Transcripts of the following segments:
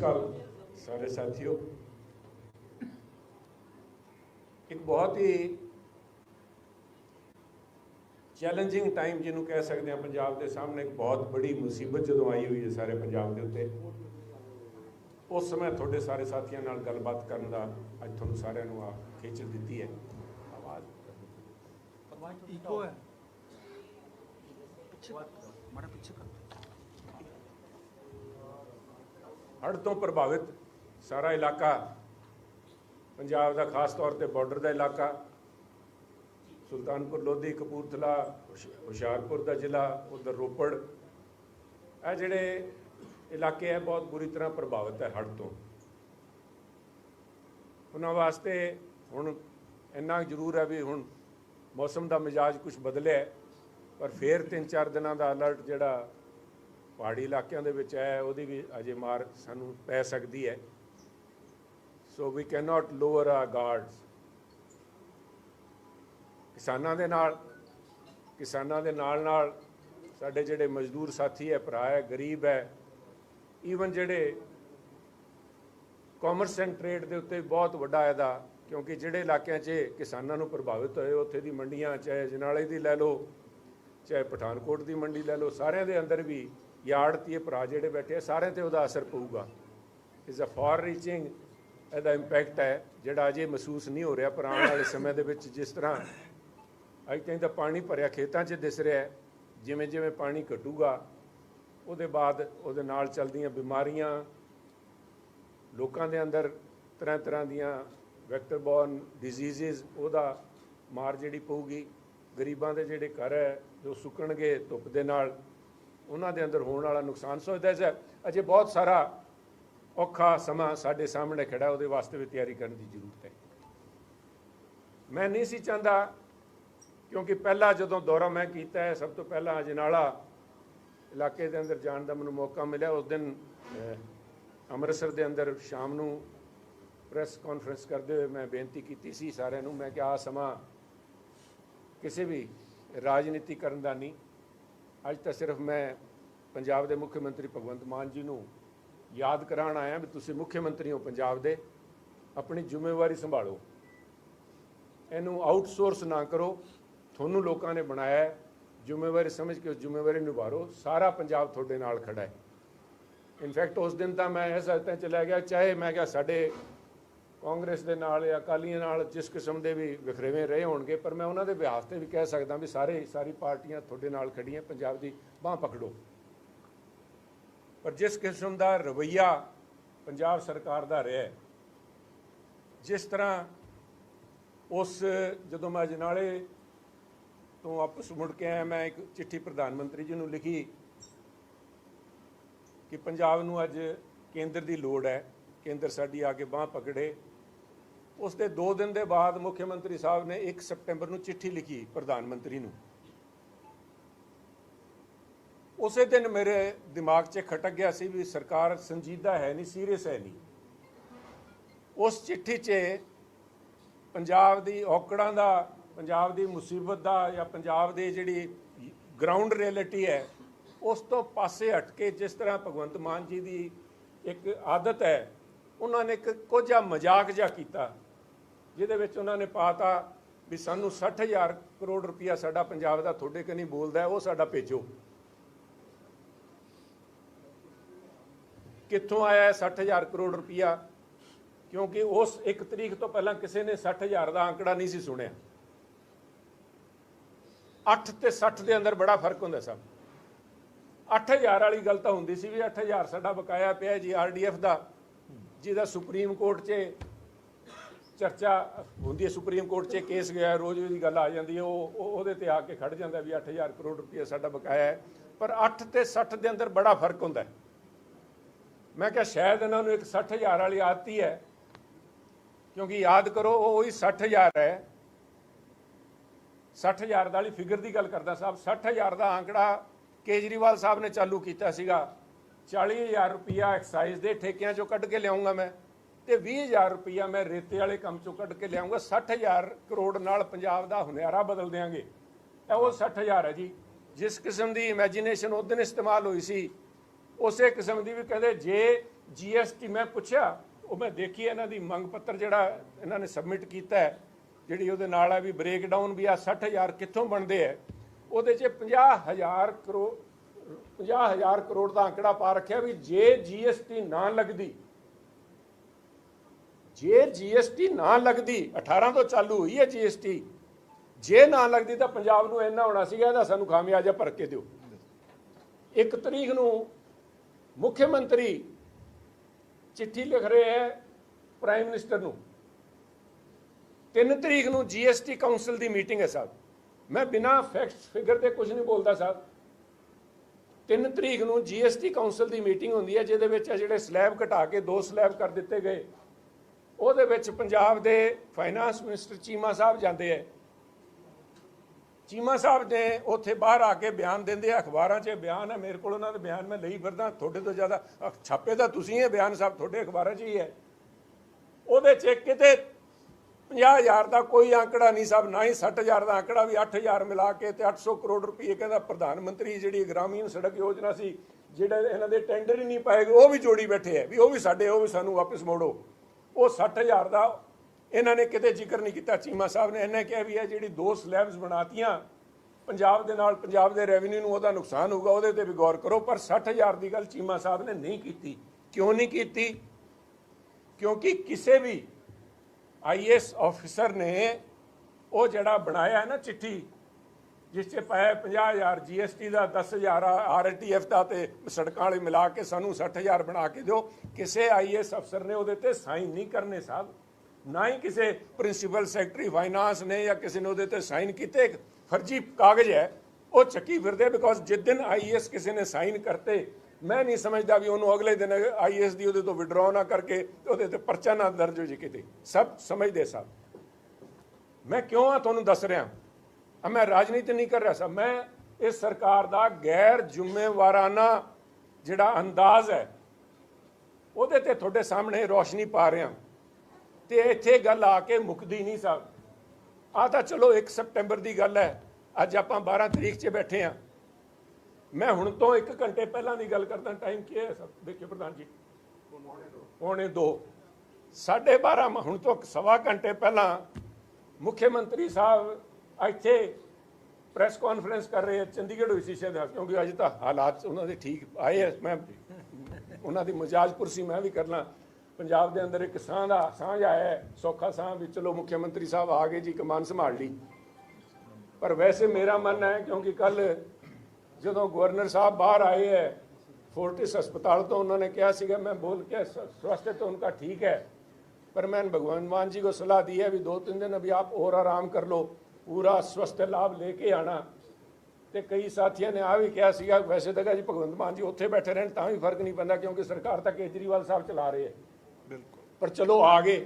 ਅਕਾਲ ਸਾਰੇ ਸਾਥੀਓ। ਇੱਕ ਬਹੁਤ ਹੀ ਚੈਲੰਜਿੰਗ ਟਾਈਮ ਜਿਹਨੂੰ ਕਹਿ ਸਕਦੇ ਆ ਪੰਜਾਬ ਦੇ ਸਾਹਮਣੇ, ਇੱਕ ਬਹੁਤ ਬੜੀ ਮੁਸੀਬਤ ਜਦੋਂ ਆਈ ਹੋਈ ਹੈ ਸਾਰੇ ਪੰਜਾਬ ਦੇ ਉੱਤੇ। ਉਸ ਸਮੇਂ ਤੁਹਾਡੇ ਸਾਰੇ ਸਾਥੀਆਂ ਨਾਲ ਗੱਲਬਾਤ ਕਰਨ ਦਾ ਅੱਜ ਤੁਹਾਨੂੰ ਸਾਰਿਆਂ ਨੂੰ ਆ ਖੇਚਲ ਦਿੱਤੀ ਹੈ। ਆਵਾਜ਼। ਇਕੋ ਹੈ। ਪਿੱਛੇ ਮਾਰਾ ਪਿੱਛੇ ਹੜ੍ਹ ਤੋਂ ਪ੍ਰਭਾਵਿਤ ਸਾਰਾ ਇਲਾਕਾ ਪੰਜਾਬ ਦਾ ਖਾਸ ਤੌਰ ਤੇ ਬਾਰਡਰ ਦਾ ਇਲਾਕਾ, ਸੁਲਤਾਨਪੁਰ, ਲੋਧੀ, ਕਪੂਰਥਲਾ, ਹੁਸ਼- ਹੁਸ਼ਿਆਰਪੁਰ ਦਾ ਜ਼ਿਲ੍ਹਾ, ਉਧਰ ਰੋਪੜ। ਇਹ ਜਿਹੜੇ ਇਲਾਕੇ ਹੈ ਬਹੁਤ ਬੁਰੀ ਤਰ੍ਹਾਂ ਪ੍ਰਭਾਵਿਤ ਹੈ ਹੜ੍ਹ ਤੋਂ। ਉਹਨਾਂ ਵਾਸਤੇ ਹੁਣ ਇੰਨਾ ਜ਼ਰੂਰ ਹੈ ਵੀ ਹੁਣ ਮੌਸਮ ਦਾ ਮਿਜਾਜ ਕੁਝ ਬਦਲਿਆ ਪਰ ਫੇਰ 3-4 ਦਿਨਾਂ ਦਾ ਅਲਰਟ ਜਿਹੜਾ ਪਹਾੜੀ ਇਲਾਕਿਆਂ ਦੇ ਵਿੱਚ ਹੈ, ਉਹਦੀ ਵੀ ਅਜੇ ਮਾਰ ਸਾਨੂੰ ਪੈ ਸਕਦੀ ਹੈ। So we can not lower our guards ਕਿਸਾਨਾਂ ਦੇ ਨਾਲ, ਕਿਸਾਨਾਂ ਦੇ ਨਾਲ ਨਾਲ ਸਾਡੇ ਜਿਹੜੇ ਮਜ਼ਦੂਰ ਸਾਥੀ ਹੈ, ਭਰਾ ਹੈ, ਗਰੀਬ ਹੈ ਈਵਨ ਜਿਹੜੇ ਕਾਮਰਸ ਐਂਡ ਟ੍ਰੇਡ ਦੇ ਉੱਤੇ ਬਹੁਤ ਵੱਡਾ ਇਹਦਾ, ਕਿਉਂਕਿ ਜਿਹੜੇ ਇਲਾਕਿਆਂ 'ਚ ਕਿਸਾਨਾਂ ਨੂੰ ਪ੍ਰਭਾਵਿਤ ਹੋਏ, ਉੱਥੇ ਦੀ ਮੰਡੀਆਂ, ਚਾਹੇ ਜਨਾਲੇ ਦੀ ਲੈ ਲਓ, ਚਾਹੇ ਪਠਾਨਕੋਟ ਦੀ ਮੰਡੀ ਲੈ ਲਓ, ਸਾਰਿਆਂ ਦੇ ਅੰਦਰ ਵੀ ਯਾਰਡ ਭਰਾ ਜਿਹੜੇ ਬੈਠੇ ਆ, ਸਾਰਿਆਂ ਤੇ ਉਹਦਾ ਅਸਰ ਪਊਗਾ। ਇਜ਼ ਅ ਫਾਰ ਰੀਚਿੰਗ ਇਹਦਾ ਇੰਪੈਕਟ ਹੈ, ਜਿਹੜਾ ਅਜੇ ਮਹਿਸੂਸ ਨਹੀਂ ਹੋ ਰਿਹਾ ਪਰ ਆਉਣ ਵਾਲੇ ਸਮੇਂ ਦੇ ਵਿੱਚ ਜਿਸ ਤਰ੍ਹਾਂ ਅੱਜ ਤਾਈਂ ਤਾਂ ਪਾਣੀ ਭਰਿਆ ਖੇਤਾਂ 'ਚ ਦਿਸ ਰਿਹਾ ਜਿਵੇਂ ਜਿਵੇਂ ਪਾਣੀ ਘਟੂਗਾ, ਉਹਦੇ ਬਾਅਦ ਉਹਦੇ ਨਾਲ ਚੱਲਦੀਆਂ ਬਿਮਾਰੀਆਂ, ਲੋਕਾਂ ਦੇ ਅੰਦਰ ਤਰ੍ਹਾਂ ਤਰ੍ਹਾਂ ਦੀਆਂ ਵੈਕਟਰ ਬੋਰਨ ਡਿਜ਼ੀਜ਼ਸ ਉਹਦਾ ਮਾਰ ਜਿਹੜੀ ਪਊਗੀ, ਗਰੀਬਾਂ ਦੇ ਜਿਹੜੇ ਘਰ ਹੈ, ਜੋ ਸੁੱਕਣਗੇ ਧੁੱਪ ਦੇ ਨਾਲ ਉਹਨਾਂ ਦੇ ਅੰਦਰ ਹੋਣ ਵਾਲਾ ਨੁਕਸਾਨ ਸੋ। ਦੈਸ ਅਜੇ ਬਹੁਤ ਸਾਰਾ ਔਖਾ ਸਮਾਂ ਸਾਡੇ ਸਾਹਮਣੇ ਖੜਾ, ਉਹਦੇ ਵਾਸਤੇ ਵੀ ਤਿਆਰੀ ਕਰਨ ਦੀ ਜ਼ਰੂਰਤ ਹੈ। ਮੈਂ ਨਹੀਂ ਸੀ ਚਾਹੁੰਦਾ, ਕਿਉਂਕਿ ਪਹਿਲਾਂ ਜਦੋਂ ਦੌਰਾ ਮੈਂ ਕੀਤਾ ਹੈ, ਸਭ ਤੋਂ ਪਹਿਲਾਂ ਅਜਨਾਲਾ ਇਲਾਕੇ ਦੇ ਅੰਦਰ ਜਾਣ ਦਾ ਮੈਨੂੰ ਮੌਕਾ ਮਿਲਿਆ। ਉਸ ਦਿਨ ਅੰਮ੍ਰਿਤਸਰ ਦੇ ਅੰਦਰ ਸ਼ਾਮ ਨੂੰ ਪ੍ਰੈਸ ਕਾਨਫਰੰਸ ਕਰਦੇ ਹੋਏ ਮੈਂ ਬੇਨਤੀ ਕੀਤੀ ਸੀ ਸਾਰਿਆਂ ਨੂੰ। ਮੈਂ ਕਿ ਆ ਸਮਾਂ ਕਿਸੇ ਵੀ ਰਾਜਨੀਤੀ ਕਰਨ ਦਾ ਨਹੀਂ। ਅੱਜ ਤਾਂ ਸਿਰਫ ਮੈਂ ਪੰਜਾਬ ਦੇ ਮੁੱਖ ਮੰਤਰੀ ਭਗਵੰਤ ਮਾਨ ਜੀ ਨੂੰ ਯਾਦ ਕਰਾਉਣ ਆਇਆ ਵੀ ਤੁਸੀਂ ਮੁੱਖ ਮੰਤਰੀ ਹੋ ਪੰਜਾਬ ਦੇ, ਆਪਣੀ ਜ਼ਿੰਮੇਵਾਰੀ ਸੰਭਾਲੋ। ਇਹਨੂੰ ਆਊਟਸੋਰਸ ਨਾ ਕਰੋ, ਤੁਹਾਨੂੰ ਲੋਕਾਂ ਨੇ ਬਣਾਇਆ ਜ਼ਿੰਮੇਵਾਰੀ ਸਮਝ ਕੇ ਉਸ ਜ਼ਿੰਮੇਵਾਰੀ ਨਿਭਾਰੋ, ਸਾਰਾ ਪੰਜਾਬ ਤੁਹਾਡੇ ਨਾਲ ਖੜਾ ਹੈ। ਇਨਫੈਕਟ ਉਸ ਦਿਨ ਤਾਂ ਮੈਂ ਇਸ ਹੱਦ ਚਲਾ ਗਿਆ, ਚਾਹੇ ਮੈਂ ਕਿਹਾ ਸਾਡੇ ਕਾਂਗਰਸ ਦੇ ਨਾਲ ਜਾਂ ਅਕਾਲੀਆਂ ਨਾਲ ਜਿਸ ਕਿਸਮ ਦੇ ਵੀ ਵਿਖਰੇਵੇਂ ਰਹੇ ਹੋਣਗੇ, ਪਰ ਮੈਂ ਉਹਨਾਂ ਦੇ ਵਿਆਹ ਤੇ ਵੀ ਕਹਿ ਸਕਦਾ ਵੀ ਸਾਰੇ, ਸਾਰੀ ਪਾਰਟੀਆਂ ਤੁਹਾਡੇ ਨਾਲ ਖੜੀਆਂ ਪੰਜਾਬ ਦੀ ਬਾਹ ਪਕੜੋ। ਪਰ ਜਿਸ ਕਿਸਮ ਦਾ ਰਵਈਆ ਪੰਜਾਬ ਸਰਕਾਰ ਦਾ ਰਿਹਾ ਜਿਸ ਤਰ੍ਹਾਂ ਉਸ ਜਦੋਂ ਮੈਂ ਜਨਾਲੇ ਤੋਂ ਵਾਪਸ ਮੁੜ ਕੇ ਆਇਆ, ਮੈਂ ਇੱਕ ਚਿੱਠੀ ਪ੍ਰਧਾਨ ਮੰਤਰੀ ਜੀ ਨੂੰ ਲਿਖੀ ਕਿ ਪੰਜਾਬ ਨੂੰ ਅੱਜ ਕੇਂਦਰ ਦੀ ਲੋੜ ਹੈ, ਕੇਂਦਰ ਸਾਡੀ ਆ ਕੇ ਬਾਹ ਪਕੜੇ। ਉਸ ਦੇ 2 ਦਿਨ ਦੇ ਬਾਅਦ ਮੁੱਖ ਮੰਤਰੀ ਸਾਹਿਬ ਨੇ 1 ਸਪਟੈਂਬਰ ਨੂੰ ਚਿੱਠੀ ਲਿਖੀ ਪ੍ਰਧਾਨ ਮੰਤਰੀ ਨੂੰ। ਉਸੇ ਦਿਨ ਮੇਰੇ ਦਿਮਾਗ 'ਚ ਖਟਕ ਗਿਆ ਸੀ ਵੀ ਸਰਕਾਰ ਸੰਜੀਦਾ ਹੈ ਨਹੀਂ, ਸੀਰੀਅਸ ਹੈ ਨਹੀਂ। ਉਸ ਚਿੱਠੀ 'ਚ ਪੰਜਾਬ ਦੀ ਔਕੜਾਂ ਦਾ, ਪੰਜਾਬ ਦੀ ਮੁਸੀਬਤ ਦਾ ਜਾਂ ਪੰਜਾਬ ਦੀ ਜਿਹੜੀ ਗਰਾਊਂਡ ਰਿਐਲਿਟੀ ਹੈ, ਉਸ ਤੋਂ ਪਾਸੇ ਹਟ ਕੇ ਜਿਸ ਤਰ੍ਹਾਂ ਭਗਵੰਤ ਮਾਨ ਜੀ ਦੀ ਇੱਕ ਆਦਤ ਹੈ, ਉਹਨਾਂ ਨੇ ਇੱਕ ਕੋਝਾ ਮਜ਼ਾਕ ਜਿਹਾ ਕੀਤਾ, ਜਿਹਦੇ ਵਿੱਚ ਉਹਨਾਂ ਨੇ ਪਾਤਾ ਵੀ ਸਾਨੂੰ 60000 ਕਰੋੜ ਰੁਪਇਆ ਸਾਡਾ ਪੰਜਾਬ ਦਾ ਤੁਹਾਡੇ ਕਨੀ ਬੋਲਦਾ, ਉਹ ਸਾਡਾ ਭੇਜੋ। ਕਿੱਥੋਂ ਆਇਆ ਹੈ? 60000 ਕਰੋੜ ਰੁਪਇਆ। ਕਿਉਂਕਿ ਉਸ ਇੱਕ ਤਰੀਕ ਤੋਂ ਪਹਿਲਾਂ ਕਿਸੇ ਨੇ 60000 ਦਾ ਅੰਕੜਾ ਨਹੀਂ ਸੀ ਸੁਣਿਆ। 8 ਤੇ 60 ਦੇ ਅੰਦਰ ਬੜਾ ਫ਼ਰਕ ਹੁੰਦਾ ਸਭ। 8000 ਵਾਲੀ ਗੱਲ ਤਾਂ ਹੁੰਦੀ ਸੀ ਵੀ 8000 ਸਾਡਾ ਬਕਾਇਆ ਪਿਆ ਜੀ ਆਰਡੀਐਫ ਦਾ, ਜਿਹਦਾ ਸੁਪਰੀਮ ਕੋਰਟ 'ਚ ਚਰਚਾ ਹੁੰਦੀ ਹੈ। ਸੁਪਰੀਮ ਕੋਰਟ 'ਚ ਕੇਸ ਗਿਆ, ਰੋਜ਼ ਉਹਦੀ ਗੱਲ ਆ ਜਾਂਦੀ ਹੈ। ਉਹ ਉਹ- ਉਹਦੇ ਤੇ ਆ ਕੇ ਖੜ ਜਾਂਦਾ ਵੀ 8000 ਕਰੋੜ ਰੁਪਏ ਸਾਡਾ ਬਕਾਇਆ ਹੈ। ਪਰ 8 ਤੇ 60 ਦੇ ਅੰਦਰ ਬੜਾ ਫ਼ਰਕ ਹੁੰਦਾ ਹੈ। ਮੈਂ ਕਿਹਾ ਸ਼ਾਇਦ ਇਹਨਾਂ ਨੂੰ ਇੱਕ 60000 ਵਾਲੀ ਆਦਤ ਹੈ ਕਿਉਂਕਿ ਯਾਦ ਕਰੋ, ਉਹ ਉਹੀ 60000 ਹੈ। 60000 ਵਾਲੀ ਫਿਗਰ ਦੀ ਗੱਲ ਕਰਦਾ ਸਾਹਿਬ। 60000 ਦਾ ਆંકੜਾ ਕੇਜਰੀਵਾਲ ਸਾਹਿਬ ਨੇ ਚਾਲੂ ਕੀਤਾ ਸੀਗਾ। 40000 ਰੁਪਿਆ ਐਕਸਾਈਜ਼ ਦੇ ਠੇਕਿਆਂ ਚੋਂ ਕੱਢ ਕੇ ਲਿਆਉਂਗਾ ਮੈਂ ਤੇ 20000 ਰੁਪਿਆ ਮੈਂ ਰੇਤੇ ਵਾਲੇ ਕੰਮ ਚੋਂ ਕੱਢ ਕੇ ਲਿਆਉਂਗਾ। 60000 ਕਰੋੜ ਨਾਲ ਪੰਜਾਬ ਦਾ ਹੁਨਿਆਰਾ ਬਦਲ ਦੇਾਂਗੇ ਇਹ ਉਹ 60000 ਹੈ ਜੀ। ਜਿਸ ਕਿਸਮ ਦੀ ਇਮੇਜਿਨੇਸ਼ਨ ਉਸ ਦਿਨ ਇਸਤੇਮਾਲ ਹੋਈ ਸੀ। ਉਸੇ ਕਿਸਮ ਦੀ ਵੀ ਕਹਿੰਦੇ, ਜੇ ਜੀਐਸਟੀ ਮੈਂ ਪੁੱਛਿਆ, ਉਹ ਮੈਂ ਦੇਖੀ ਇਹਨਾਂ ਦੀ ਮੰਗ ਪੱਤਰ ਜਿਹੜਾ ਇਹਨਾਂ ਨੇ ਸਬਮਿਟ ਕੀਤਾ ਜਿਹੜੀ ਉਹਦੇ ਨਾਲ ਆ ਵੀ ਬ੍ਰੇਕ ਡਾਊਨ ਵੀ ਆ 60000 ਕਿੱਥੋਂ ਬਣਦੇ ਆ, ਉਹਦੇ 'ਚ 50000 ਕਰੋੜ 50000 ਕਰੋੜ ਦਾ ਅੰਕੜਾ ਪਾ ਰੱਖਿਆ ਵੀ ਜੇ ਜੀਐਸਟੀ ਨਾ ਲੱਗਦੀ, ਜੇ ਜੀਐਸਟੀ ਨਾ ਲੱਗਦੀ 18 ਤੋਂ ਚਾਲੂ ਹੋਈ ਹੈ ਜੀਐਸਟੀ ਜੇ ਨਾ ਲੱਗਦੀ ਤਾਂ ਪੰਜਾਬ ਨੂੰ ਇੰਨਾ ਹੋਣਾ ਸੀਗਾ, ਇਹਦਾ ਸਾਨੂੰ ਖਾਮਿਆਜਾ ਭਰ ਕੇ ਦਿਓ। ਇੱਕ ਤਰੀਕ ਨੂੰ ਮੁੱਖ ਮੰਤਰੀ ਚਿੱਠੀ ਲਿਖ ਰਹੇ ਹੈ ਪ੍ਰਾਈਮ ਮਿਨਿਸਟਰ ਨੂੰ। 3 ਤਰੀਕ ਨੂੰ ਜੀਐਸਟੀ ਕਾਉਂਸਲ ਦੀ ਮੀਟਿੰਗ ਹੈ ਸਾਹਿਬ। ਮੈਂ ਬਿਨਾ ਫੈਕਟਸ ਫਿਗਰ 'ਤੇ ਕੁਝ ਨਹੀਂ ਬੋਲਦਾ ਸਾਹਿਬ। 3 ਤਰੀਕ ਨੂੰ ਜੀਐਸਟੀ ਕਾਉਂਸਲ ਦੀ ਮੀਟਿੰਗ ਹੁੰਦੀ ਹੈ, ਜਿਹਦੇ ਵਿੱਚ ਜਿਹੜੇ ਸਲੈਬ ਘਟਾ ਕੇ ਦੋ ਸਲੈਬ ਕਰ ਦਿੱਤੇ ਗਏ। ਉਹਦੇ ਵਿੱਚ ਪੰਜਾਬ ਦੇ ਫਾਈਨਾਂਸ ਮਿਨਿਸਟਰ ਚੀਮਾ ਸਾਹਿਬ ਜਾਂਦੇ ਹੈ। ਚੀਮਾ ਸਾਹਿਬ ਨੇ ਉੱਥੇ ਬਾਹਰ ਆ ਕੇ ਬਿਆਨ ਦਿੰਦੇ ਆ, ਅਖਬਾਰਾਂ 'ਚ ਬਿਆਨ ਹੈ ਮੇਰੇ ਕੋਲ ਉਹਨਾਂ ਦੇ ਬਿਆਨ ਮੈਂ ਲਈ ਫਿਰਦਾ, ਤੁਹਾਡੇ ਤੋਂ ਜ਼ਿਆਦਾ ਛਾਪੇ ਤਾਂ ਤੁਸੀਂ ਹੈ ਬਿਆਨ ਸਾਹਿਬ ਤੁਹਾਡੇ ਅਖਬਾਰਾਂ 'ਚ ਹੀ ਹੈ। ਉਹਦੇ 'ਚ ਕਿਤੇ 50000 ਦਾ ਕੋਈ ਅੰਕੜਾ ਨਹੀਂ ਸਾਹਿਬ ਨਾ ਹੀ 60000 ਦਾ ਅੰਕੜਾ, ਵੀ 8000 ਮਿਲਾ ਕੇ ਤੇ 800 ਕਰੋੜ ਰੁਪਏ ਕਹਿੰਦਾ ਪ੍ਰਧਾਨ ਮੰਤਰੀ ਜਿਹੜੀ ਗ੍ਰਾਮੀਣ ਸੜਕ ਯੋਜਨਾ ਸੀ, ਜਿਹੜੇ ਇਹਨਾਂ ਦੇ ਟੈਂਡਰ ਹੀ ਨਹੀਂ ਪਾਏਗੇ ਉਹ ਵੀ ਜੋੜੀ ਬੈਠੇ ਹੈ ਵੀ ਉਹ ਵੀ ਸਾਡੇ, ਉਹ ਵੀ ਸਾਨੂੰ ਵਾਪਸ ਮੋੜੋ। ਉਹ 60000 ਦਾ ਇਹਨਾਂ ਨੇ ਕਿਤੇ ਜ਼ਿਕਰ ਨਹੀਂ ਕੀਤਾ। ਚੀਮਾ ਸਾਹਿਬ ਨੇ ਇਹਨੇ ਕਿਹਾ ਵੀ ਇਹ ਜਿਹੜੀ ਦੋ ਸਲੈਬਸ ਬਣਾਤੀਆਂ, ਪੰਜਾਬ ਦੇ ਨਾਲ ਪੰਜਾਬ ਦੇ ਰੈਵਨਿਊ ਨੂੰ ਉਹਦਾ ਨੁਕਸਾਨ ਹੋਊਗਾ, ਉਹਦੇ ਤੇ ਵੀ ਗੌਰ ਕਰੋ, ਪਰ 60000 ਦੀ ਗੱਲ ਚੀਮਾ ਸਾਹਿਬ ਨੇ ਨਹੀਂ ਕੀਤੀ। ਕਿਉਂ ਨਹੀਂ ਕੀਤੀ? ਕਿਉਂਕਿ ਕਿਸੇ ਵੀ ਆਈਐਸ ਆਫੀਸਰ ਨੇ ਉਹ ਜਿਹੜਾ ਬਣਾਇਆ ਹੈ ਨਾ ਚਿੱਠੀ, ਜਿਸ 'ਚ ਪਾਇਆ 50000 ਜੀਐਸਟੀ ਦਾ 10000 ਆਰਟੀਐਫ ਦਾ ਤੇ ਸੜਕਾਂ ਵਾਲੇ ਮਿਲਾ ਕੇ ਸਾਨੂੰ 60000 ਬਣਾ ਕੇ ਦਿਓ, ਕਿਸੇ ਆਈਐਸ ਅਫਸਰ ਨੇ ਉਹਦੇ ਤੇ ਸਾਈਨ ਨਹੀਂ ਕਰਨੇ ਸਾਹਿਬ। ਨਾ ਹੀ ਕਿਸੇ ਪ੍ਰਿੰਸੀਪਲ ਸੈਕਟਰੀ ਫਾਈਨਾਂਸ ਨੇ ਜਾਂ ਕਿਸੇ ਨੇ ਉਹਦੇ ਤੇ ਸਾਈਨ ਕੀਤੇ। ਇੱਕ ਫਰਜ਼ੀ ਕਾਗਜ਼ ਹੈ, ਉਹ ਚੱਕੀ ਫਿਰਦੇ ਬਿਕੋਜ਼ ਜਿਸ ਦਿਨ ਆਈਐਸ ਕਿਸੇ ਨੇ ਸਾਈਨ ਕਰਤੇ, ਮੈਂ ਨਹੀਂ ਸਮਝਦਾ ਵੀ ਉਹਨੂੰ ਅਗਲੇ ਦਿਨ ਆਈਐਸ ਦੀ ਉਹਦੇ ਤੋਂ ਵਿਡਰਾਅ ਨਾ ਕਰਕੇ ਉਹਦੇ ਤੇ ਪਰਚਾ ਨਾ ਦਰਜ ਹੋ ਜੇ ਕਿਤੇ। ਸਭ ਸਮਝਦੇ ਸਭ। ਮੈਂ ਕਿਉਂ ਆ ਤੁਹਾਨੂੰ ਦੱਸ ਰਿਹਾ? ਆ ਮੈਂ ਰਾਜਨੀਤੀ ਨਹੀਂ ਕਰ ਰਿਹਾ ਸਭ ਮੈਂ ਇਸ ਸਰਕਾਰ ਦਾ ਗੈਰ ਜ਼ਿੰਮੇਵਾਰਾਨਾ ਜਿਹੜਾ ਅੰਦਾਜ਼ ਹੈ, ਉਹਦੇ ਤੇ ਤੁਹਾਡੇ ਸਾਹਮਣੇ ਰੋਸ਼ਨੀ ਪਾ ਰਿਹਾ। ਤੇ ਇੱਥੇ ਗੱਲ ਆ ਕੇ ਮੁੱਕਦੀ ਨਹੀਂ ਸਾਹਿਬ ਆ ਤਾਂ ਚਲੋ 1 ਸਪਟੈਂਬਰ ਦੀ ਗੱਲ ਹੈ। ਅੱਜ ਆਪਾਂ 12 ਤਰੀਕ 'ਚ ਬੈਠੇ ਆ ਮੈਂ ਹੁਣ ਤੋਂ 1 ਘੰਟੇ ਪਹਿਲਾਂ ਦੀ ਗੱਲ ਕਰਦਾ ਟਾਈਮ ਕੀ ਹੈ ਸਰ ਦੇਖਿਓ ਪ੍ਰਧਾਨ ਜੀ। ਪੌਣੇ 2 12:30 ਹੁਣ ਤੋਂ ਸਵਾ ਘੰਟੇ ਪਹਿਲਾਂ ਮੁੱਖ ਮੰਤਰੀ ਸਾਹਿਬ ਇੱਥੇ ਪ੍ਰੈਸ ਕਾਨਫਰੰਸ ਕਰ ਰਹੇ ਆ, ਚੰਡੀਗੜ੍ਹ ਹੋਈ ਸੀ ਸ਼ਾਇਦ, ਕਿਉਂਕਿ ਅੱਜ ਤਾਂ ਹਾਲਾਤ ਉਹਨਾਂ ਦੇ ਠੀਕ ਆਏ ਆ, ਮੈਂ ਉਹਨਾਂ ਦੀ ਮਜਾਜ ਕੁਰਸੀ ਮੈਂ ਵੀ ਕਰਨਾ ਪੰਜਾਬ ਦੇ ਅੰਦਰ ਇੱਕ ਸਾਹ ਦਾ ਸਾਂਝ ਆਇਆ ਹੈ, ਸੌਖਾ ਸਾਹ ਵੀ ਚਲੋ ਮੁੱਖ ਮੰਤਰੀ ਸਾਹਿਬ ਆ ਗਏ ਜੀ ਕਮਾਨ ਸੰਭਾਲ ਲਈ ਪਰ ਵੈਸੇ ਮੇਰਾ ਮਨ ਹੈ ਕਿਉਂਕਿ ਕੱਲ ਜਦੋਂ ਗਵਰਨਰ ਸਾਹਿਬ ਬਾਹਰ ਆਏ ਹੈ ਫੋਰਟਿਸ ਹਸਪਤਾਲ ਤੋਂ ਉਹਨਾਂ ਨੇ ਕਿਹਾ ਸੀਗਾ मैं बोल के स्वास्थ्य तो उनका ठीक है पर मैंने भगवान मान जी को सलाह दी है भी दो तीन दिन अभी आप और आराम कर लो पूरा स्वस्थ लाभ लेके आना ਤੇ ਕਈ ਸਾਥੀਆਂ ਨੇ ਆ ਵੀ ਕਿਹਾ ਸੀਗਾ ਵੈਸੇ ਤਾਂ ਜੀ ਭਗਵੰਤ ਮਾਨ ਜੀ ਉੱਥੇ ਬੈਠੇ ਰਹਿਣ ਤਾਂ ਵੀ ਫਰਕ ਨਹੀਂ ਪੈਂਦਾ ਕਿਉਂਕਿ ਸਰਕਾਰ ਤਾਂ ਕੇਜਰੀਵਾਲ ਸਾਹਿਬ ਚਲਾ ਰਹੇ ਹੈ ਬਿਲਕੁਲ ਪਰ ਚਲੋ ਆ ਗਏ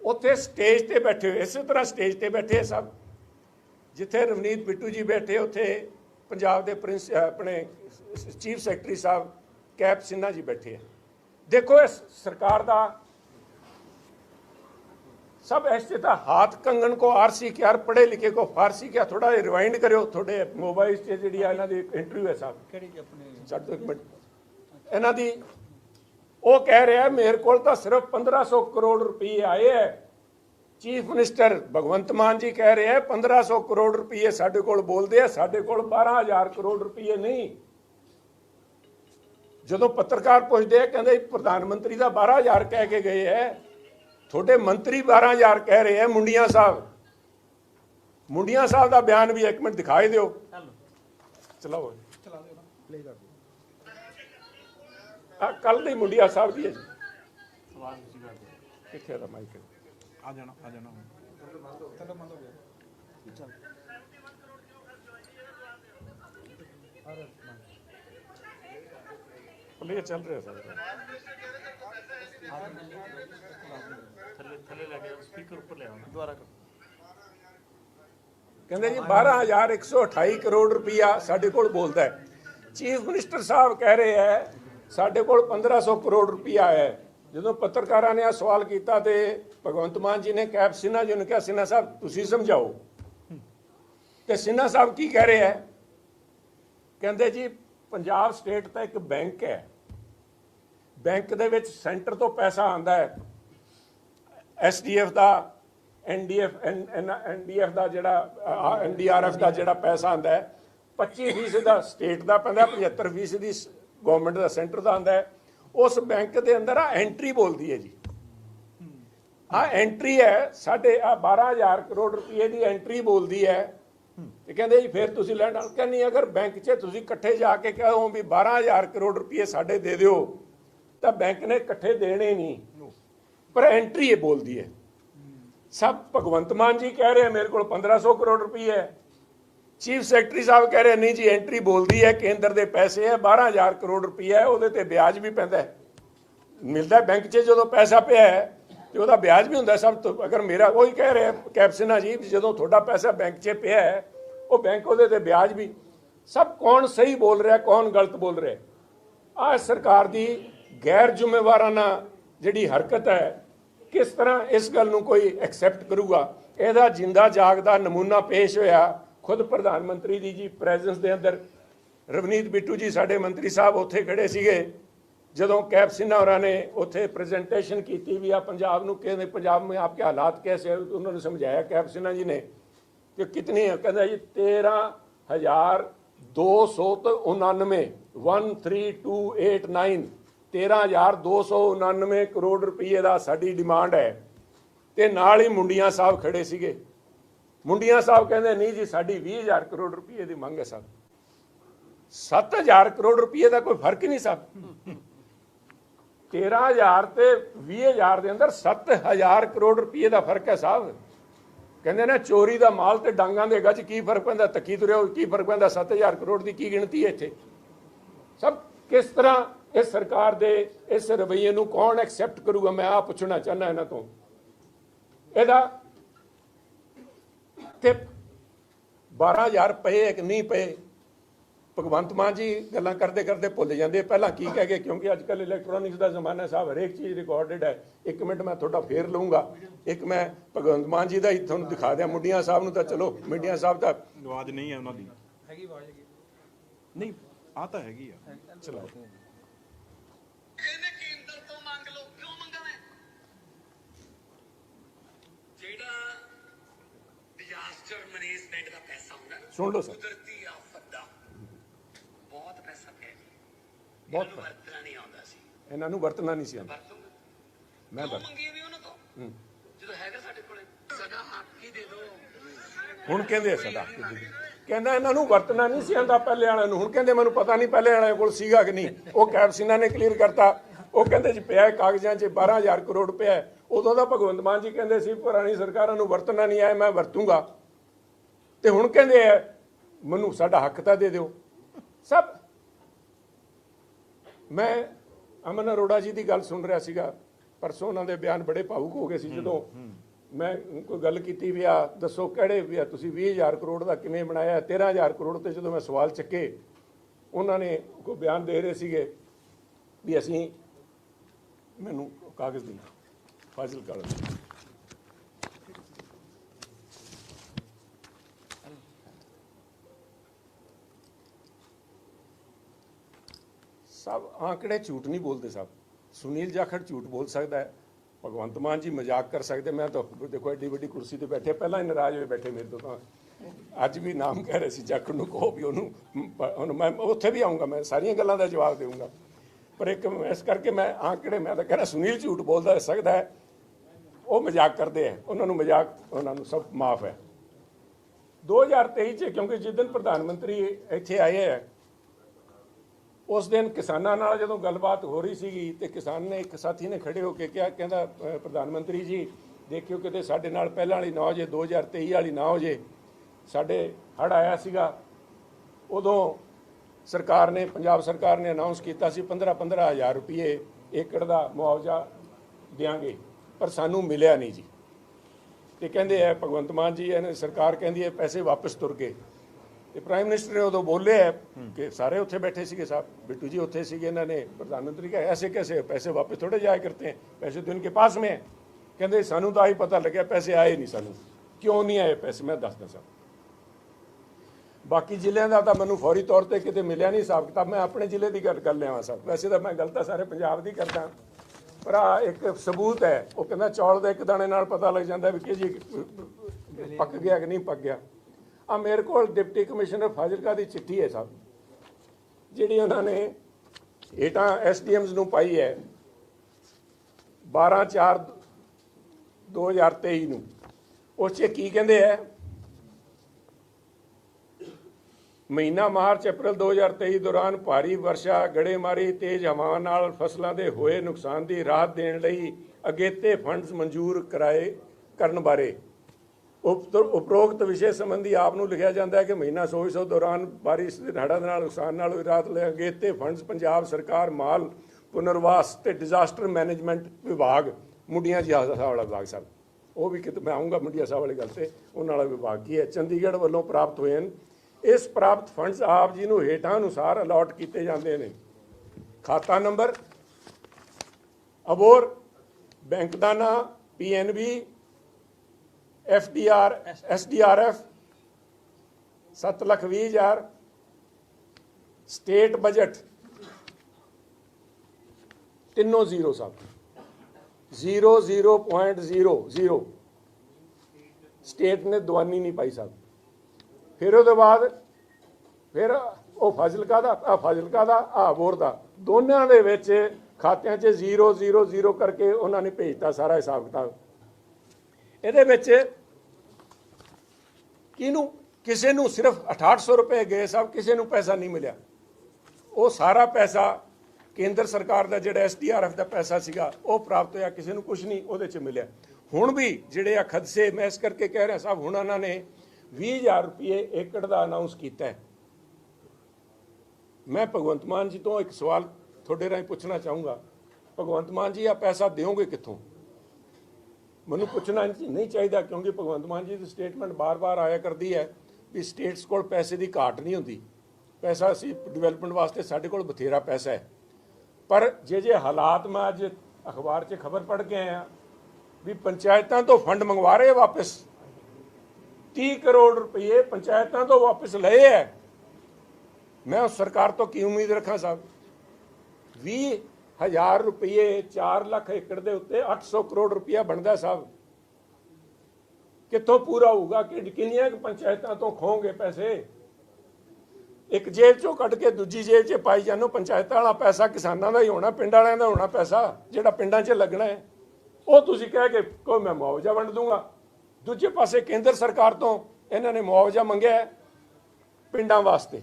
ਉੱਥੇ ਸਟੇਜ ਤੇ ਬੈਠੇ ਹੋਏ ਇਸੇ ਤਰ੍ਹਾਂ ਸਟੇਜ ਤੇ ਬੈਠੇ ਸਭ ਜਿੱਥੇ ਰਵਨੀਤ ਬਿੱਟੂ ਜੀ ਬੈਠੇ ਉੱਥੇ ਪੰਜਾਬ ਦੇ ਪ੍ਰਿੰਸ ਆਪਣੇ ਚੀਫ ਸੈਕਟਰੀ ਸਾਹਿਬ ਕੈਪ ਸਿੰਨਾ ਜੀ ਬੈਠੇ ਆ ਦੇਖੋ ਇਸ ਸਰਕਾਰ ਦਾ सब ऐसे था हाथ कंगन को आरसी के यार पढ़े लिखे को फारसी क्या थोड़ा रिवाइंड करो थोड़े मोबाइल से ਜਿਹੜੀ ਆ ਇਹਨਾਂ ਦੀ ਇੰਟਰਵਿਊ ਹੈ ਸਾਹਿਬ ਕਿਹੜੀ ਜੀ ਆਪਣੇ ਛੱਡ ਉਹ ਕਹਿ ਰਿਹਾ ਮੇਰੇ ਕੋਲ ਤਾਂ ਸਿਰਫ 1500 ਕਰੋੜ ਰੁਪਏ ਆਏ ਹੈ ਚੀਫ ਮਿਨਿਸਟਰ ਭਗਵੰਤ ਮਾਨ ਜੀ ਕਹਿ ਰਹੇ ਹੈ 1500 ਕਰੋੜ ਰੁਪਏ ਸਾਡੇ ਕੋਲ ਬੋਲਦੇ ਆ ਸਾਡੇ ਕੋਲ 12000 ਕਰੋੜ ਰੁਪਏ ਨਹੀਂ। ਜਦੋਂ ਪੱਤਰਕਾਰ ਪੁੱਛਦੇ ਆ ਕਹਿੰਦੇ ਪ੍ਰਧਾਨ ਮੰਤਰੀ ਦਾ 12000 ਕਹਿ ਕੇ ਗਏ ਹੈ ਤੁਹਾਡੇ ਮੰਤਰੀ 12000 ਕਹਿ ਰਹੇ ਹੈ ਮੁੰਡੀਆਂ ਸਾਹਿਬ। ਮੁੰਡੀਆਂ ਸਾਹਿਬ ਦਾ ਬਿਆਨ ਵੀ ਇੱਕ ਮਿੰਟ ਦਿਖਾਈ ਦਿਓ। ਚਲਾਓ। ਚਲਾ ਦਿਓ ਪਲੇ ਕਰ ਆ ਕੱਲ ਦੀ ਮੁੰਡੀਆ ਸਾਹਿਬ ਦੀ ਹੈ ਜੀ। ਕਿੱਥੇ ਦਾ ਮਾਈਕ ਆ ਜਾਣਾ ਆ ਜਾਣਾ ਚਲੋ ਬੰਦ ਹੋ ਗਿਆ ਚੱਲ ਪਲੇ ਚੱਲ ਰਿਹਾ ਸਰ। ਥੱਲੇ ਥੱਲੇ ਲੈ ਕੇ ਸਪੀਕਰ ਉੱਪਰ ਲੈ ਆਉਣਾ ਦੁਬਾਰਾ ਕਰੋ। ਕਹਿੰਦੇ ਜੀ 12128 ਕਰੋੜ ਰੁਪਇਆ ਸਾਡੇ ਕੋਲ ਬੋਲਦਾ ਹੈ। ਚੀਫ ਮਿਨਿਸਟਰ ਸਾਹਿਬ ਕਹਿ ਰਹੇ ਹੈ ਸਾਡੇ ਕੋਲ 1500 ਕਰੋੜ ਰੁਪਇਆ ਹੈ। ਜਦੋਂ ਪੱਤਰਕਾਰਾਂ ਨੇ ਆ ਸਵਾਲ ਕੀਤਾ ਤੇ ਭਗਵੰਤ ਮਾਨ ਜੀ ਨੇ ਕੈਪ ਸਿਨਹਾ ਜੀ ਨੂੰ ਕਿਹਾ, ਸਿਨਹਾ ਸਾਹਿਬ, ਤੁਸੀਂ ਸਮਝਾਓ। ਤੇ ਸਿਨਹਾ ਸਾਹਿਬ ਕੀ ਕਹਿ ਰਹੇ ਹੈ? ਕਹਿੰਦੇ ਜੀ, ਪੰਜਾਬ ਸਟੇਟ ਤਾਂ ਇੱਕ ਬੈਂਕ ਹੈ। ਬੈਂਕ ਦੇ ਵਿੱਚ ਸੈਂਟਰ ਤੋਂ ਪੈਸਾ ਆਂਦਾ ਹੈ। ਐਸਡੀਐਫ ਦਾ ਐਨਡੀਐਫ ਐਨਡੀਐਫ ਦਾ ਜਿਹੜਾ ਐਨਡੀਆਰਐਫ ਦਾ ਜਿਹੜਾ ਪੈਸਾ ਆਂਦਾ ਹੈ 25% ਦਾ ਸਟੇਟ ਦਾ ਪੈਂਦਾ 75% ਦੀ ਗਵਰਨਮੈਂਟ ਦਾ ਸੈਂਟਰ ਦਾ ਆਂਦਾ ਹੈ, ਉਸ ਬੈਂਕ ਦੇ ਅੰਦਰ ਆ ਐਂਟਰੀ ਬੋਲਦੀ ਹੈ ਜੀ। ਆ ਐਂਟਰੀ ਹੈ, ਸਾਡੇ ਆ 12000 ਕਰੋੜ ਰੁਪਏ ਦੀ ਐਂਟਰੀ ਬੋਲਦੀ ਹੈ। ਤੇ ਕਹਿੰਦੇ ਜੀ, ਫਿਰ ਤੁਸੀਂ ਲੈਣ ਨਾਲ ਕਹਿੰਨੀ ਅਗਰ ਬੈਂਕ 'ਚ ਤੁਸੀਂ ਇਕੱਠੇ ਜਾ ਕੇ ਕਹੋ ਵੀ 12000 ਕਰੋੜ ਰੁਪਏ ਸਾਡੇ ਦੇ ਦਿਓ, ਤਾਂ ਬੈਂਕ ਨੇ ਇਕੱਠੇ ਦੇਣੇ ਨਹੀਂ। ਪਰ ਐਂਟਰੀ ਇਹ ਬੋਲਦੀ ਹੈ। ਸਭ ਭਗਵੰਤ ਮਾਨ ਜੀ ਕਹਿ ਰਹੇ ਮੇਰੇ ਕੋਲ 1500 ਕਰੋੜ ਰੁਪਏ ਹੈ। ਚੀਫ ਸੈਕਟਰੀ ਸਾਹਿਬ ਕਹਿ ਰਹੇ ਨਹੀਂ ਜੀ ਐਂਟਰੀ ਬੋਲਦੀ ਹੈ, ਕੇਂਦਰ ਦੇ ਪੈਸੇ ਹੈ 12000 ਕਰੋੜ ਰੁਪਈਆ ਹੈ, ਉਹਦੇ ਤੇ ਵਿਆਜ ਵੀ ਪੈਂਦਾ ਹੈ। ਮਿਲਦਾ ਬੈਂਕ 'ਚ, ਜਦੋਂ ਪੈਸਾ ਪਿਆ ਹੈ, ਤੇ ਉਹਦਾ ਵਿਆਜ ਵੀ ਹੁੰਦਾ ਸਭ ਤੋਂ, ਅਗਰ ਮੇਰਾ ਉਹੀ ਕਹਿ ਰਿਹਾ ਕੈਪਸਨਾ ਜੀ ਵੀ ਜਦੋਂ ਤੁਹਾਡਾ ਪੈਸਾ ਬੈਂਕ 'ਚ ਪਿਆ ਹੈ, ਉਹ ਬੈਂਕ ਉਹਦੇ ਤੇ ਵਿਆਜ ਵੀ, ਸਭ ਕੌਣ ਸਹੀ ਬੋਲ ਰਿਹਾ, ਕੌਣ ਗਲਤ ਬੋਲ ਰਿਹਾ ਆਹ ਸਰਕਾਰ ਦੀ ਗੈਰ ਜ਼ਿੰਮੇਵਾਰਾਨਾ ਜਿਹੜੀ ਹਰਕਤ ਹੈ, ਕਿਸ ਤਰ੍ਹਾਂ ਇਸ ਗੱਲ ਨੂੰ ਕੋਈ ਐਕਸੈਪਟ ਕਰੂਗਾ? ਇਹਦਾ ਜਿੰਦਾ ਜਾਗਦਾ ਨਮੂਨਾ ਪੇਸ਼ ਹੋਇਆ ਖੁਦ ਪ੍ਰਧਾਨ ਮੰਤਰੀ ਦੀ ਜੀ ਪ੍ਰੈਜ਼ੈਂਸ ਦੇ ਅੰਦਰ ਰਵਨੀਤ ਬਿੱਟੂ ਜੀ ਸਾਡੇ ਮੰਤਰੀ ਸਾਹਿਬ ਉੱਥੇ ਖੜੇ ਸੀਗੇ। ਜਦੋਂ ਕੈਪ ਸਿਨਾ ਹੋਰਾਂ ਨੇ ਉੱਥੇ ਪ੍ਰੈਜੈਂਟੇਸ਼ਨ ਕੀਤੀ ਵੀ ਆ ਪੰਜਾਬ ਨੂੰ ਕਹਿੰਦੇ ਪੰਜਾਬ ਨੂੰ ਆਪ ਕੇ ਹਾਲਾਤ ਕੈਸੇ ਉਹਨਾਂ ਨੇ ਸਮਝਾਇਆ ਕੈਪ ਸਿਨਾ ਜੀ ਨੇ ਕਿ ਕਿਤਨੀ ਹੈ ਕਹਿੰਦਾ ਜੀ 13299 13289 13299 ਕਰੋੜ ਰੁਪਏ ਦਾ ਸਾਡੀ ਡਿਮਾਂਡ ਹੈ। ਤੇ ਨਾਲ ਹੀ ਮੁੰਡੀਆਂ ਸਾਹਿਬ ਖੜੇ ਸੀਗੇ। ਮੁੰਡੀਆਂ ਸਾਹਿਬ ਕਹਿੰਦੇ, ਨਹੀਂ ਜੀ, ਸਾਡੀ 20000 ਕਰੋੜ ਰੁਪਏ ਦੀ ਮੰਗ ਹੈ ਸਾਹਿਬ 7000 ਕਰੋੜ ਰੁਪਏ ਦਾ ਕੋਈ ਫ਼ਰਕ ਹੀ ਨਹੀਂ ਸਾਹਿਬ 13000 ਤੇ 20000 ਦੇ ਅੰਦਰ 7000 ਕਰੋੜ ਰੁਪਏ ਦਾ ਫ਼ਰਕ ਹੈ ਸਾਹਿਬ ਕਹਿੰਦੇ ਨੇ, ਚੋਰੀ ਦਾ ਮਾਲ ਤੇ ਡਾਂਗਾਂ ਦੇ ਗੱਜ ਕੀ ਫ਼ਰਕ ਪੈਂਦਾ? ਤੱਕੀ ਤੁਰਿਆ ਕੀ ਫ਼ਰਕ ਪੈਂਦਾ? 7000 ਕਰੋੜ ਦੀ ਕੀ ਗਿਣਤੀ ਹੈ ਇੱਥੇ? ਸਭ ਕਿਸ ਤਰ੍ਹਾਂ ਇਸ ਸਰਕਾਰ ਦੇ ਇਸ ਰਵਈਏ ਨੂੰ ਕੌਣ ਐਕਸੈਪਟ ਕਰੂਗਾ? ਮੈਂ ਆ ਪੁੱਛਣਾ ਚਾਹੁੰਦਾ ਇਹਨਾਂ ਤੋਂ। ਇਹਦਾ ਤੇ 12000 ਪਏ ਕਿ ਨਹੀਂ ਪਏ। ਭਗਵੰਤ ਮਾਨ ਜੀ ਗੱਲਾਂ ਕਰਦੇ ਕਰਦੇ ਭੁੱਲ ਜਾਂਦੇ। ਪਹਿਲਾਂ ਕੀ ਕਹਿ ਗਏ? ਕਿਉਂਕਿ ਅੱਜ ਕੱਲ ਇਲੈਕਟ੍ਰੋਨਿਕਸ ਦਾ ਜ਼ਮਾਨਾ ਹੈ ਸਾਹਿਬ ਹਰੇਕ ਚੀਜ਼ ਰਿਕਾਰਡਡ ਹੈ। ਇੱਕ ਮਿੰਟ ਮੈਂ ਤੁਹਾਡਾ ਫੇਰ ਲਵਾਂਗਾ ਇੱਕ ਮੈਂ ਭਗਵੰਤ ਮਾਨ ਜੀ ਦਾ ਹੀ ਤੁਹਾਨੂੰ ਦਿਖਾ ਦਿਆਂ। ਮੁੰਡੀਆਂ ਸਾਹਿਬ ਨੂੰ ਤਾਂ ਚਲੋ ਮੁੰਡੀਆਂ ਸਾਹਿਬ ਤਾਂ ਆਵਾਜ਼ ਨਹੀਂ ਹੈ ਉਹਨਾਂ ਦੀ। ਹੈਗੀ ਆਵਾਜ਼ ਹੈਗੀ। ਨਹੀਂ ਆ ਤਾਂ ਹੈਗੀ ਆ। ਚਲੋ। ਸੁਣ ਲਓ ਸਰ। ਕੁਦਰਤੀ ਆਫਤ ਦਾ ਬਹੁਤ ਪੈਸਾ ਪਿਆ ਜੀ। ਬਹੁਤ ਇਹਨੂੰ ਵਰਤਣਾ ਨਹੀਂ ਆਉਂਦਾ ਸੀ। ਇਹਨਾਂ ਨੂੰ ਵਰਤਣਾ ਨਹੀਂ ਸੀ ਆਉਂਦਾ। ਵਰਤੂਗਾ। ਮੈਂ ਵਰਤ ਮੰਗੀਏ ਵੀ ਉਹਨਾਂ ਤੋਂ? ਜਦੋਂ ਹੈਗਾ ਸਾਡੇ ਕੋਲੇ ਸਾਡਾ ਹੱਕ ਹੀ ਦੇ। ਦਿਓ ਹੁਣ ਕਹਿੰਦੇ ਸਾਡਾ ਹੱਕ ਦੇ ਦਿਓ। ਕਹਿੰਦਾ ਇਹਨਾਂ ਨੂੰ ਵਰਤਣਾ ਨਹੀਂ ਸੀ ਆਂਦਾ ਪਹਿਲੇ ਵਾਲਿਆਂ ਨੂੰ। ਹੁਣ ਕਹਿੰਦੇ ਮੈਨੂੰ ਪਤਾ ਨਹੀਂ ਪਹਿਲੇ ਵਾਲਿਆਂ ਕੋਲ ਸੀਗਾ ਕਿ ਨਹੀਂ। ਉਹ ਕੈਪਸਿਨਾ ਨੇ ਕਲੀਅਰ ਕਰਤਾ। ਉਹ ਕਹਿੰਦੇ ਜੀ ਪਿਆ ਕਾਗਜ਼ਾਂ 'ਚ 12000 ਕਰੋੜ ਪਿਆ। ਉਦੋਂ ਦਾ ਭਗਵੰਤ ਮਾਨ ਜੀ ਕਹਿੰਦੇ ਸੀ ਪੁਰਾਣੀ ਸਰਕਾਰਾਂ ਨੂੰ ਵਰਤਣਾ ਨਹੀਂ ਆਇਆ ਮੈਂ ਵਰਤੂੰਗਾ। ਤੇ ਹੁਣ ਕਹਿੰਦੇ ਆ ਮੈਨੂੰ ਸਾਡਾ ਹੱਕ ਤਾਂ ਦੇ ਦਿਓ। ਸਭ। ਮੈਂ ਅਮਨ ਅਰੋੜਾ ਜੀ ਦੀ ਗੱਲ ਸੁਣ ਰਿਹਾ ਸੀਗਾ। ਪਰਸੋਂ ਉਹਨਾਂ ਦੇ ਬਿਆਨ ਬੜੇ ਭਾਵੁਕ ਹੋ ਗਏ ਸੀ ਜਦੋਂ ਮੈਂ ਕੋਈ ਗੱਲ ਕੀਤੀ ਵੀ ਆ ਦੱਸੋ ਕਿਹੜੇ ਵੀ ਆ ਤੁਸੀਂ 20000 ਕਰੋੜ ਦਾ ਕਿਵੇਂ ਬਣਾਇਆ? 13000 ਕਰੋੜ ਤੇ ਜਦੋਂ ਮੈਂ ਸਵਾਲ ਚੱਕੇ ਉਹਨਾਂ ਨੇ ਕੋਈ ਬਿਆਨ ਦੇ ਰਹੇ ਸੀਗੇ ਵੀ ਅਸੀਂ ਮੈਨੂੰ ਕਾਗਜ਼ ਦੇ ਫਾਜ਼ਿਲ ਕਰ ਸਭ ਆંકੜੇ ਝੂਠ ਨਹੀਂ ਬੋਲਦੇ ਸਭ। ਸੁਨੀਲ ਜਾਖੜ ਝੂਠ ਬੋਲ ਸਕਦਾ ਹੈ। ਭਗਵੰਤ ਮਾਨ ਜੀ ਮਜ਼ਾਕ ਕਰ ਸਕਦੇ, ਮੈਂ ਤਾਂ ਦੇਖੋ ਐਡੀ ਵੱਡੀ ਕੁਰਸੀ ਤੇ ਬੈਠੇ, ਪਹਿਲਾਂ ਹੀ ਨਾਰਾਜ਼ ਹੋਏ ਬੈਠੇ ਮੇਰੇ ਤੋਂ ਤਾਂ। ਅੱਜ ਵੀ ਨਾਮ ਕਹਿ ਰਹੇ ਸੀ ਜਾਖੜ ਨੂੰ, ਕਹੋ ਵੀ ਉਹਨੂੰ ਉਹਨੂੰ ਮੈਂ ਉੱਥੇ ਵੀ ਆਉਂਗਾ ਮੈਂ ਸਾਰੀਆਂ ਗੱਲਾਂ ਦਾ ਜਵਾਬ ਦੇਵਾਂਗਾ ਪਰ ਇੱਕ ਇਸ ਕਰਕੇ ਮੈਂ ਆਂਕੜੇ ਮੈਂ ਤਾਂ ਕਹਿ ਰਿਹਾ, ਸੁਨੀਲ ਝੂਠ ਬੋਲਦਾ ਸਕਦਾ ਹੈ। ਉਹ ਮਜ਼ਾਕ ਕਰਦੇ ਆ ਉਹਨਾਂ ਨੂੰ ਮਜ਼ਾਕ, ਉਹਨਾਂ ਨੂੰ ਸਭ ਮਾਫ ਹੈ। 2023 ਚ, ਕਿਉਂਕਿ ਜਿਸ ਦਿਨ ਪ੍ਰਧਾਨ ਮੰਤਰੀ ਇੱਥੇ ਆਏ ਹੈ ਉਸ ਦਿਨ ਕਿਸਾਨਾਂ ਨਾਲ ਜਦੋਂ ਗੱਲਬਾਤ ਹੋ ਰਹੀ ਸੀਗੀ ਤੇ ਕਿਸਾਨ ਨੇ ਇੱਕ ਸਾਥੀ ਨੇ ਖੜੇ ਹੋ ਕੇ ਕਿਹਾ, ਕਹਿੰਦਾ ਪ੍ਰਧਾਨ ਮੰਤਰੀ ਜੀ, ਦੇਖਿਓ ਕਿਤੇ ਸਾਡੇ ਨਾਲ ਪਹਿਲਾਂ ਵਾਲੀ ਨਾ ਹੋ ਜੇ 2023 ਵਾਲੀ ਨਾ ਹੋ ਜੇ। ਸਾਡੇ ਹੜ ਆਇਆ ਸੀਗਾ। ਉਦੋਂ ਸਰਕਾਰ ਨੇ, ਪੰਜਾਬ ਸਰਕਾਰ ਨੇ ਅਨਾਉਂਸ ਕੀਤਾ ਸੀ 15 15 ਹਜ਼ਾਰ ਰੁਪਏ ਏਕੜ ਦਾ ਮੁਆਵਜ਼ਾ ਦਿਆਂਗੇ, ਪਰ ਸਾਨੂੰ ਮਿਲਿਆ ਨਹੀਂ ਜੀ। ਤੇ ਕਹਿੰਦੇ ਆ, ਭਗਵੰਤ ਮਾਨ ਜੀ, ਇਹਨੇ ਸਰਕਾਰ ਕਹਿੰਦੀ ਹੈ, ਪੈਸੇ ਵਾਪਸ ਤੁਰ ਗਏ। ਤੇ ਪ੍ਰਾਈਮ ਮਿਨਿਸਟਰ ਨੇ ਉਦੋਂ ਬੋਲੇ ਕਿ ਸਾਰੇ ਉੱਥੇ ਬੈਠੇ ਸੀਗੇ ਸਾਹਿਬ, ਬਿੱਟੂ ਜੀ ਉੱਥੇ ਸੀਗੇ ਇਹਨਾਂ ਨੇ, ਪ੍ਰਧਾਨ ਮੰਤਰੀ ਕਹੇ, ਐਸੇ ਕੈਸੇ, ਪੈਸੇ ਵਾਪਸ ਥੋੜੇ ਜਾਇਆ ਕਰਤੇ ਹੈ, ਪੈਸੇ ਤਾਂ ਕੇ ਪਾਸ ਮੇ ਕਹਿੰਦੇ ਸਾਨੂੰ ਤਾਂ ਆਹੀ ਪਤਾ ਲੱਗਿਆ, ਪੈਸੇ ਆਏ ਨਹੀਂ ਸਾਨੂੰ। ਕਿਉਂ ਨਹੀਂ ਆਏ ਪੈਸੇ? ਮੈਂ ਦੱਸਦਾ ਸਾਹਿਬ। ਬਾਕੀ ਜ਼ਿਲ੍ਹਿਆਂ ਦਾ ਤਾਂ ਮੈਨੂੰ ਫੌਰੀ ਤੌਰ ਤੇ ਕਿਤੇ ਮਿਲਿਆ ਨਹੀਂ ਹਿਸਾਬ ਕਿਤਾਬ, ਮੈਂ ਆਪਣੇ ਜ਼ਿਲ੍ਹੇ ਦੀ ਗੱਲ ਕਰ ਲਿਆ ਸਾਹਿਬ। ਵੈਸੇ ਤਾਂ ਮੈਂ ਗੱਲ ਤਾਂ ਸਾਰੇ ਪੰਜਾਬ ਦੀ ਕਰਦਾ। ਪਰ ਆ ਇੱਕ ਸਬੂਤ ਹੈ, ਉਹ ਕਹਿੰਦਾ ਚੌਲ ਦੇ ਇੱਕ ਦਾਣੇ ਨਾਲ ਪਤਾ ਲੱਗ ਜਾਂਦਾ ਵੀ ਕਿ ਜੀ ਪੱਕ ਗਿਆ ਕਿ ਨਹੀਂ ਪੱਕ ਗਿਆ। ਆ ਮੇਰੇ ਕੋਲ ਡਿਪਟੀ ਕਮਿਸ਼ਨਰ ਫਾਜ਼ਿਲਕਾ ਦੀ ਚਿੱਠੀ ਹੈ ਸਾਹਿਬ ਜਿਹੜੀ ਉਹਨਾਂ ਨੇ ਹੇਠਾਂ ਐਸਡੀਐਮਸ ਨੂੰ ਪਾਈ ਹੈ 12 4 2023 ਨੂੰ। ਉਸ 'ਚ ਕੀ ਕਹਿੰਦੇ ਹੈ? ਮਹੀਨਾ ਮਾਰਚ, ਅਪ੍ਰੈਲ 2023 ਦੌਰਾਨ ਭਾਰੀ ਵਰਸ਼ਾ, ਗੜੇਮਾਰੀ, ਤੇਜ਼ ਹਵਾ ਨਾਲ ਫਸਲਾਂ ਦੇ ਹੋਏ ਨੁਕਸਾਨ ਦੀ ਰਾਹਤ ਦੇਣ ਲਈ ਅਗੇਤੇ ਫੰਡਸ ਮਨਜ਼ੂਰ ਕਰਾਏ ਕਰਨ ਬਾਰੇ ਉਪਰੋਕਤ ਵਿਸ਼ੇ ਸੰਬੰਧੀ ਆਪ ਨੂੰ ਲਿਖਿਆ ਜਾਂਦਾ ਹੈ ਕਿ ਮਹੀਨਾ ਸੋਈ ਸੌ ਦੌਰਾਨ ਬਾਰਿਸ਼ ਦੇ ਹੜ੍ਹਾਂ ਦੇ ਨਾਲ ਨੁਕਸਾਨ ਨਾਲ ਹੋਈ ਰਾਤ ਲਈ ਅਗੇਤੇ ਫੰਡਸ ਪੰਜਾਬ ਸਰਕਾਰ ਮਾਲ ਪੁਨਰਵਾਸ ਤੇ ਡਿਜ਼ਾਸਟਰ ਮੈਨੇਜਮੈਂਟ ਵਿਭਾਗ ਮੁੰਡੀਆਂ ਜੀ ਸਾਹਿਬ ਵਾਲਾ ਵਿਭਾਗ ਸਾਹਿਬ। ਉਹ ਵੀ ਕਿਤੇ ਮੈਂ ਆਉਂਗਾ ਮੁੰਡੀਆਂ ਸਾਹਿਬ ਵਾਲੀ ਗੱਲ ਤੇ, ਉਹਨਾਂ ਵਾਲਾ ਵਿਭਾਗ ਕੀ ਹੈ? ਚੰਡੀਗੜ੍ਹ ਵੱਲੋਂ ਪ੍ਰਾਪਤ ਹੋਏ ਹਨ। ਇਸ ਪ੍ਰਾਪਤ ਫੰਡਸ ਆਪ ਜੀ ਨੂੰ ਹੇਠਾਂ ਅਨੁਸਾਰ ਅਲਾਟ ਕੀਤੇ ਜਾਂਦੇ ਨੇ। ਖਾਤਾ ਨੰਬਰ, ਅਬੋਰ, ਬੈਂਕ ਦਾ ਨਾਂ PNB F D R, S D R F 7 lakh ਵੀਹ ਹਜ਼ਾਰ, ਸਟੇਟ ਬਜਟ ਤਿੰਨੋਂ ਜ਼ੀਰੋ ਸਭ 00.00 ਸਟੇਟ ਨੇ ਦਵਾਨੀ ਨਹੀਂ ਪਾਈ ਸਾਹਿਬ ਫਿਰ ਉਹਦੇ ਬਾਅਦ ਫਿਰ ਉਹ ਫਾਜ਼ਿਲਕਾ ਦਾ ਆ ਫਾਜ਼ਿਲਕਾ ਦਾ ਆ ਬੋਰ ਦਾ। ਦੋਨਾਂ ਦੇ ਵਿੱਚ ਖਾਤਿਆਂ 'ਚ 000 ਕਰਕੇ ਉਹਨਾਂ ਨੇ ਭੇਜਤਾ ਸਾਰਾ ਹਿਸਾਬ ਕਿਤਾਬ। ਇਹਦੇ ਵਿੱਚ ਕਿਹਨੂੰ, ਕਿਸੇ ਨੂੰ ਸਿਰਫ 6800 ਰੁਪਏ ਗਏ ਸਾਹਿਬ ਕਿਸੇ ਨੂੰ ਪੈਸਾ ਨਹੀਂ ਮਿਲਿਆ। ਉਹ ਸਾਰਾ ਪੈਸਾ ਕੇਂਦਰ ਸਰਕਾਰ ਦਾ, ਜਿਹੜਾ ਐਸਡੀਆਰਐਫ ਦਾ ਪੈਸਾ ਸੀਗਾ, ਉਹ ਪ੍ਰਾਪਤ ਹੋਇਆ, ਕਿਸੇ ਨੂੰ ਕੁਝ ਨਹੀਂ, ਉਹਦੇ 'ਚ ਮਿਲਿਆ। ਹੁਣ ਵੀ ਜਿਹੜੇ ਆ ਖਦਸੇ, ਮੈਂ ਇਸ ਕਰਕੇ ਕਹਿ ਰਿਹਾ ਸਾਹਿਬ ਹੁਣ ਉਹਨਾਂ ਨੇ 20000 ਰੁਪਏ ਏਕੜ ਦਾ ਅਨਾਉਂਸ ਕੀਤਾ ਹੈ। ਮੈਂ ਭਗਵੰਤ ਮਾਨ ਜੀ ਤੋਂ ਇੱਕ ਸਵਾਲ ਤੁਹਾਡੇ ਰਾਹੀਂ ਪੁੱਛਣਾ ਚਾਹੂੰਗਾ। ਭਗਵੰਤ ਮਾਨ ਜੀ ਆ ਪੈਸਾ ਦਿਓਗੇ ਕਿੱਥੋਂ? ਮੈਨੂੰ ਪੁੱਛਣਾ ਨਹੀਂ ਚਾਹੀਦਾ ਕਿਉਂਕਿ ਭਗਵੰਤ ਮਾਨ ਜੀ ਦੀ ਸਟੇਟਮੈਂਟ ਬਾਰ-ਬਾਰ ਆਇਆ ਕਰਦੀ ਹੈ ਵੀ ਸਟੇਟਸ ਕੋਲ ਪੈਸੇ ਦੀ ਘਾਟ ਨਹੀਂ ਹੁੰਦੀ। ਪੈਸਾ ਅਸੀਂ ਡਿਵੈਲਪਮੈਂਟ ਵਾਸਤੇ ਸਾਡੇ ਕੋਲ ਬਥੇਰਾ ਪੈਸਾ ਹੈ। ਪਰ ਜੇ ਜੇ ਹਾਲਾਤ ਮੈਂ ਅੱਜ ਅਖਬਾਰ 'ਚ ਖਬਰ ਪੜ੍ਹ ਕੇ ਆਇਆ ਵੀ ਪੰਚਾਇਤਾਂ ਤੋਂ ਫੰਡ ਮੰਗਵਾ ਰਹੇ ਵਾਪਸ 30 ਕਰੋੜ ਰੁਪਏ ਪੰਚਾਇਤਾਂ ਤੋਂ ਵਾਪਸ ਲਏ ਹੈ। ਮੈਂ ਉਸ ਸਰਕਾਰ ਤੋਂ ਕੀ ਉਮੀਦ ਰੱਖਾਂ ਸਾਹਿਬ? 20 ਹਜ਼ਾਰ ਰੁਪਏ 4 ਲੱਖ ਏਕੜ ਦੇ ਉੱਤੇ 800 ਕਰੋੜ ਰੁਪਇਆ ਬਣਦਾ ਸਾਹਿਬ ਕਿੱਥੋਂ ਪੂਰਾ ਹੋਊਗਾ? ਕਿ ਕਿੰਨੀਆਂ ਪੰਚਾਇਤਾਂ ਤੋਂ ਖੋਗੇ ਪੈਸੇ? ਇੱਕ ਜੇਬ ਚੋਂ ਕੱਢ ਕੇ ਦੂਜੀ ਜੇਬ 'ਚ ਪਾਈ ਜਾਣੋ, ਪੰਚਾਇਤਾਂ ਵਾਲਾ ਪੈਸਾ ਕਿਸਾਨਾਂ ਦਾ ਹੀ ਹੋਣਾ, ਪਿੰਡ ਵਾਲਿਆਂ ਦਾ ਹੋਣਾ ਪੈਸਾ, ਜਿਹੜਾ ਪਿੰਡਾਂ 'ਚ ਲੱਗਣਾ ਹੈ। ਉਹ ਤੁਸੀਂ ਕਹਿ ਕੇ ਕੋਈ ਮੈਂ ਮੁਆਵਜ਼ਾ ਵੰਡ ਦੂੰਗਾ। ਦੂਜੇ ਪਾਸੇ ਕੇਂਦਰ ਸਰਕਾਰ ਤੋਂ ਇਹਨਾਂ ਨੇ ਮੁਆਵਜ਼ਾ ਮੰਗਿਆ ਪਿੰਡਾਂ ਵਾਸਤੇ।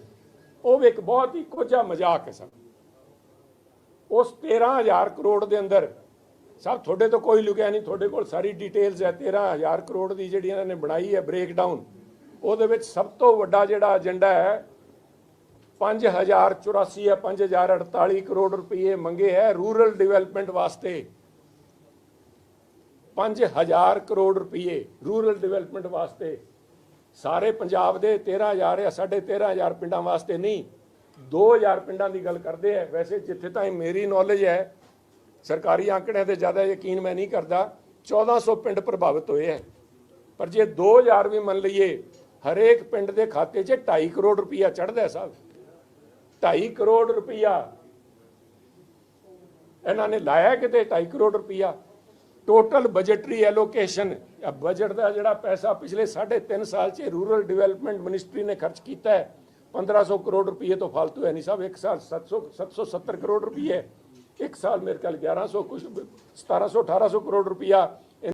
ਉਹ ਵੀ ਇੱਕ ਬਹੁਤ ਹੀ ਕੋਝਾ ਮਜ਼ਾਕ ਹੈ ਸਰ ਉਸ 13000 ਕਰੋੜ ਦੇ ਅੰਦਰ, ਸਭ ਤੁਹਾਡੇ ਤੋਂ ਕੋਈ ਲੁਕਿਆ ਨਹੀਂ, ਤੁਹਾਡੇ ਕੋਲ ਸਾਰੀ ਡਿਟੇਲਸ ਹੈ 13000 ਕਰੋੜ ਦੀ ਜਿਹੜੀ ਇਹਨਾਂ ਨੇ ਬਣਾਈ ਹੈ ਬ੍ਰੇਕਡਾਊਨ ਉਹਦੇ ਵਿੱਚ ਸਭ ਤੋਂ ਵੱਡਾ ਜਿਹੜਾ ਏਜੰਡਾ ਹੈ 5084 ਹੈ 5048 ਕਰੋੜ ਰੁਪਏ ਮੰਗੇ ਹੈ ਰੂਰਲ ਡਿਵੈਲਪਮੈਂਟ ਵਾਸਤੇ। 5000 ਕਰੋੜ ਰੁਪਏ ਰੂਰਲ ਡਿਵੈਲਪਮੈਂਟ ਵਾਸਤੇ। ਸਾਰੇ ਪੰਜਾਬ ਦੇ 13000 ਜਾਂ 13500 ਪਿੰਡਾਂ ਵਾਸਤੇ ਨਹੀਂ 2000 ਪਿੰਡਾਂ ਦੀ ਗੱਲ ਕਰਦੇ ਆ, ਵੈਸੇ ਜਿੱਥੇ ਤਾਂ ਮੇਰੀ ਨੌਲੇਜ ਹੈ, ਸਰਕਾਰੀ ਆંકੜਿਆਂ ਤੇ ਜ਼ਿਆਦਾ ਯਕੀਨ ਮੈਂ ਨਹੀਂ ਕਰਦਾ 1400 ਪਿੰਡ ਪ੍ਰਭਾਵਿਤ ਹੋਏ ਹੈ ਪਰ ਜੇ 2000 ਵੀ ਮੰਨ ਲਈਏ, ਹਰੇਕ ਪਿੰਡ ਦੇ ਖਾਤੇ 'ਚ 2.5 ਕਰੋੜ ਰੁਪਈਆ ਚੜਦਾ ਸਾਹਿਬ। 2.5 ਕਰੋੜ ਰੁਪਈਆ। ਇਹਨਾਂ ਨੇ ਲਾਇਆ ਕਿਤੇ 2.5 ਕਰੋੜ ਰੁਪਈਆ? ਟੋਟਲ ਬਜਟਰੀ ਐਲੋਕੇਸ਼ਨ ਬਜਟ ਦਾ ਜਿਹੜਾ ਪੈਸਾ ਪਿਛਲੇ 3.5 ਸਾਲ 'ਚ ਰੂਰਲ ਡਿਵੈਲਪਮੈਂਟ ਮਿਨਿਸਟਰੀ ਨੇ ਖਰਚ ਕੀਤਾ ਹੈ 1500 ਕਰੋੜ ਰੁਪਏ ਤੋਂ ਫालतू ਹੈ ਨਹੀਂ ਸਾਹਿਬ, ਇੱਕ ਸਾਲ 700 770 ਕਰੋੜ ਰੁਪਏ ਇੱਕ ਸਾਲ ਮੇਰੇ ਖਿਆਲ 1100 ਕੁਝ 1700 1800 ਕਰੋੜ ਰੁਪਇਆ